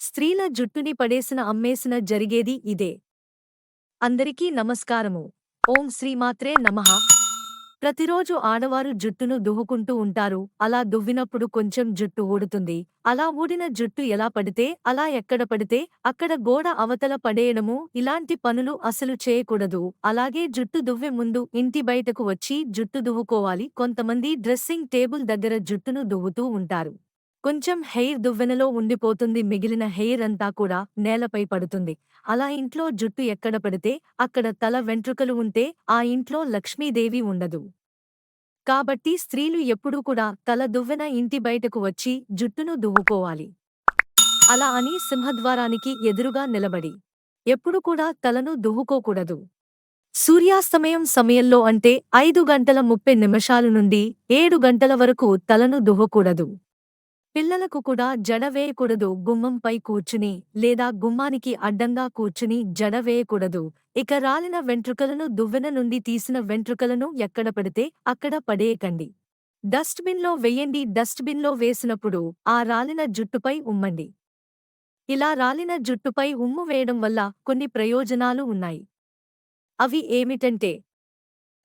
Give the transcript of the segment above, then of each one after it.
స్త్రీల జుట్టుని పడేసిన అమ్మేసిన జరిగేది ఇదే. అందరికీ నమస్కారము. ఓం శ్రీమాత్రే నమః. ప్రతిరోజు ఆడవారు జుట్టును దువ్వుకుంటూ ఉంటారు. అలా దువ్వినప్పుడు కొంచెం జుట్టు ఊడుతుంది. అలా ఊడిన జుట్టు ఎలా పడితే అలా ఎక్కడ పడితే అక్కడ గోడ అవతల పడేయడము ఇలాంటి పనులు అసలు చేయకూడదు. అలాగే జుట్టు దువ్వే ముందు ఇంటి బయటకు వచ్చి జుట్టు దువ్వుకోవాలి. కొంతమంది డ్రెస్సింగ్ టేబుల్ దగ్గర జుట్టును దువ్వుతూ ఉంటారు. కొంచెం హెయిర్ దువ్వెనలో ఉండిపోతుంది మిగిలిన హెయిర్ అంతా కూడా నేలపై పడుతుంది. అలా ఇంట్లో జుట్టు ఎక్కడ పడితే అక్కడ తల వెంట్రుకలు ఉంటే ఆ ఇంట్లో లక్ష్మీదేవి ఉండదు. కాబట్టి స్త్రీలు ఎప్పుడూ కూడా తల దువ్వెన ఇంటి బయటకు వచ్చి జుట్టును దువ్వుకోవాలి. అలా అని సింహద్వారానికి ఎదురుగా నిలబడి. ఎప్పుడు కూడా తలను దువ్వుకోకూడదు. సూర్యాస్తమయం సమయంలో అంటే ఐదు గంటల ముప్పై నిమిషాలు నుండి ఏడు గంటల వరకు తలను దువ్వకూడదు. పిల్లలకు కూడా జడ వేయకూడదు గుమ్మంపై కూర్చుని లేదా గుమ్మానికి అడ్డంగా కూర్చుని జడ వేయకూడదు. ఇక రాలిన వెంట్రుకలను దువ్వెన నుండి తీసిన వెంట్రుకలను ఎక్కడ పడితే అక్కడ పడేయకండి. డస్ట్బిన్లో వెయ్యండి డస్ట్బిన్లో వేసినప్పుడు ఆ రాలిన జుట్టుపై ఉమ్మండి. ఇలా రాలిన జుట్టుపై ఉమ్ము వేయడం వల్ల కొన్ని ప్రయోజనాలు ఉన్నాయి. అవి ఏమిటంటే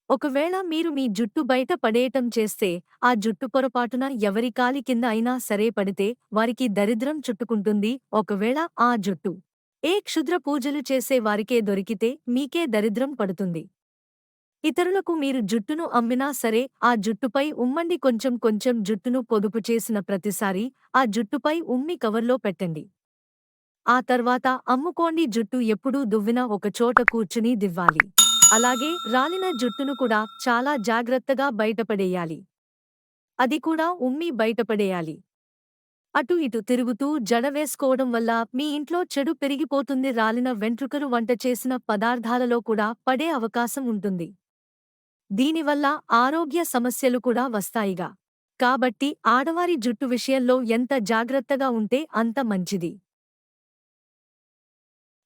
ఒకవేళ మీరు మీ జుట్టు బయట పడేయటం చేస్తే ఆ జుట్టు పొరపాటున ఎవరి కాలి కింద అయినా సరే పడితే వారికి దరిద్రం చుట్టుకుంటుంది. ఒకవేళ ఆ జుట్టు ఏ క్షుద్ర పూజలు చేసే వారికే దొరికితే మీకే దరిద్రం పడుతుంది. ఇతరులకు మీరు జుట్టును అమ్మినా సరే ఆ జుట్టుపై ఉమ్మండి కొంచెం కొంచెం జుట్టును పొదుపు చేసిన ప్రతిసారి ఆ జుట్టుపై ఉమ్మి కవర్లో పెట్టండి. ఆ తర్వాత అమ్ముకోండి జుట్టు ఎప్పుడూ దువ్విన ఒకచోట కూర్చుని దివ్వాలి. అలాగే రాలిన జుట్టును కూడా చాలా జాగ్రత్తగా బయటపడేయాలి. అది కూడా ఉమ్మి బయటపడేయాలి. అటు ఇటు తిరుగుతూ జడ వేసుకోవడం వల్ల మీ ఇంట్లో చెడు పెరిగిపోతుంది. రాలిన వెంట్రుకలు వంట చేసిన పదార్థాలలో కూడా పడే అవకాశం ఉంటుంది. దీనివల్ల ఆరోగ్య సమస్యలు కూడా వస్తాయిగా. కాబట్టి ఆడవారి జుట్టు విషయంలో ఎంత జాగ్రత్తగా ఉంటే అంత మంచిది.